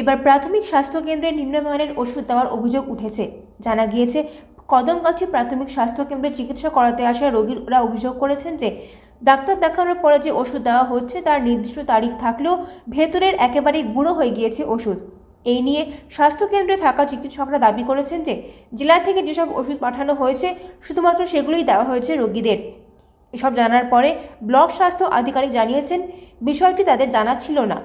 এবার প্রাথমিক স্বাস্থ্যকেন্দ্রে নিম্নমানের ওষুধ দেওয়ার অভিযোগ উঠেছে। জানা গিয়েছে, কদমগাছি প্রাথমিক স্বাস্থ্যকেন্দ্রে চিকিৎসা করাতে আসা রোগীরা অভিযোগ করেছেন যে, ডাক্তার দেখানোর পরে যে ওষুধ দেওয়া হচ্ছে তার নির্দিষ্ট তারিখ থাকলেও ভেতরের একেবারেই গুঁড়ো হয়ে গিয়েছে ওষুধ। এই নিয়ে স্বাস্থ্যকেন্দ্রে থাকা চিকিৎসকরা দাবি করেছেন যে, জেলা থেকে যেসব ওষুধ পাঠানো হয়েছে, শুধুমাত্র সেগুলোই দেওয়া হয়েছে রোগীদের। এসব জানার পরে ব্লক স্বাস্থ্য আধিকারিক জানিয়েছেন, বিষয়টি তাদের জানা ছিল না।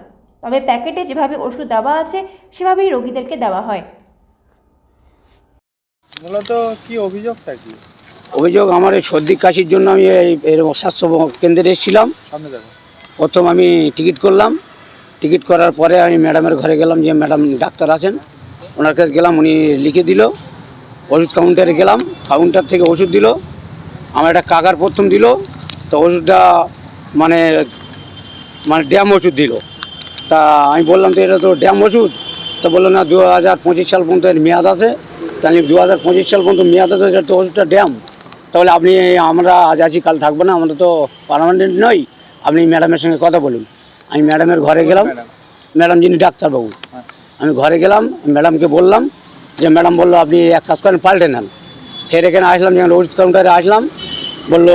তবে প্যাকেটে যেভাবে ওষুধ দেওয়া আছে সেভাবেই রোগীদেরকে দেওয়া হয়। মূলত কি অভিযোগটা কি? অভিযোগ আমার এই সর্দি কাশির জন্য আমি এই স্বাস্থ্য কেন্দ্রে এসেছিলাম। প্রথম আমি টিকিট করলাম। টিকিট করার পরে আমি ম্যাডামের ঘরে গেলাম যে ম্যাডাম ডাক্তার আছেন। ওনার কাছে গেলাম উনি লিখে দিল। ওষুধ কাউন্টারে গেলাম কাউন্টার থেকে ওষুধ দিল। আমার একটা কাকার প্রথম দিল। তো ওষুধটা মানে মানে ড্যাম ওষুধ দিল। তা আমি বললাম তো এটা তো ড্যাম ওষুধ। তা বলল না দু হাজার পঁচিশ সাল পর্যন্ত এর মেয়াদ আছে। তাহলে দু হাজার পঁচিশ সাল পর্যন্ত মেয়াদ আছে এটা তো ওষুধটা ড্যাম। তাহলে আপনি আমরা আজ আছি কাল থাকব না আমরা তো পারমানেন্ট নই। আপনি ম্যাডামের সঙ্গে কথা বলুন। আমি ম্যাডামের ঘরে গেলাম। ম্যাডাম? ম্যাডাম যিনি ডাক্তারবাবু। আমি ঘরে গেলাম ম্যাডামকে বললাম যে ম্যাডাম বলল আপনি এক কাজ করেন পাল্টে নেন। ফের এখানে আসলাম যখন ওষুধ কাউন্টারে আসলাম বলল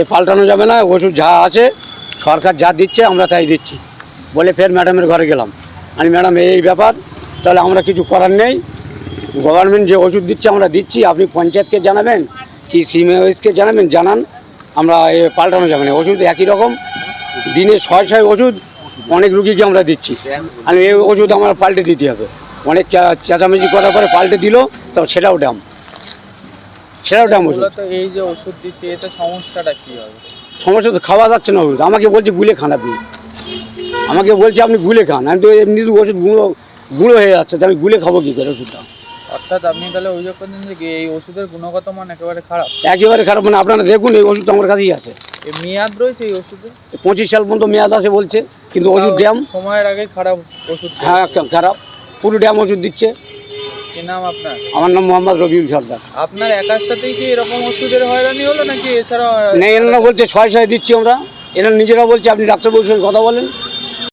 এ পাল্টানো যাবে না ওষুধ যা আছে সরকার যা দিচ্ছে আমরা তাই দিচ্ছি। বলে ফের ম্যাডামের ঘরে গেলাম। আমি ম্যাডাম এই ব্যাপার তাহলে আমরা কিছু করার নেই। গভর্নমেন্ট যে ওষুধ দিচ্ছে আমরা দিচ্ছি। আপনি পঞ্চায়েতকে জানাবেন কি সিএমএসকে জানাবেন জানান। আমরা এ পাল্টানো যাবে না। ওষুধ একই রকম। দিনে ছয় ছয় ওষুধ অনেক রুগীকে আমরা দিচ্ছি। আর এই ওষুধ আমার পাল্টে দিতে হবে। অনেক চেঁচামেচি করার পরে পাল্টে দিল তো সেটাও দাম সেটাও দাম ওষুধ। এই যে ওষুধ দিচ্ছে এতে সমস্যাটা কি হবে? সমস্যা তো খাওয়া যাচ্ছে না ওষুধ। আমাকে বলছে গুলে খান আপনি। আমাকে বলছে আপনি গুলে খান। আমি তো এমনি তো ওষুধ গুঁড়ো গুঁড়ো হয়ে যাচ্ছে আমি গুলে খাব কী করে ওষুধটা? অর্থাৎ আপনি তাহলে অভিযোগ করছেন যে এই ওষুধের গুণগত মান একেবারে খারাপ। একেবারে খারাপ মানে আপনারা দেখুন এই ওষুধ আমার কাছেই আছে। এই মেয়াদ রয়েছে এই ওষুধে পঁচিশ সাল পর্যন্ত মেয়াদ আছে বলছে কিন্তু ওষুধ ড্যাম সময়ের আগে খারাপ ওষুধ হ্যাঁ খারাপ। পুরো ড্যাম ওষুধ দিচ্ছে। কি নাম আপনার? আমার নাম মোহাম্মদ রবিউল সর্দার। আপনার একার সাথেই কি এরকম ওষুধের হয়রানি হলো নাকি এছাড়া নেই এনারা বলছে ছয় ছয় দিচ্ছি আমরা। এনারা নিজেরা বলছে আপনি ডাক্তারবাবুর সঙ্গে কথা বলেন।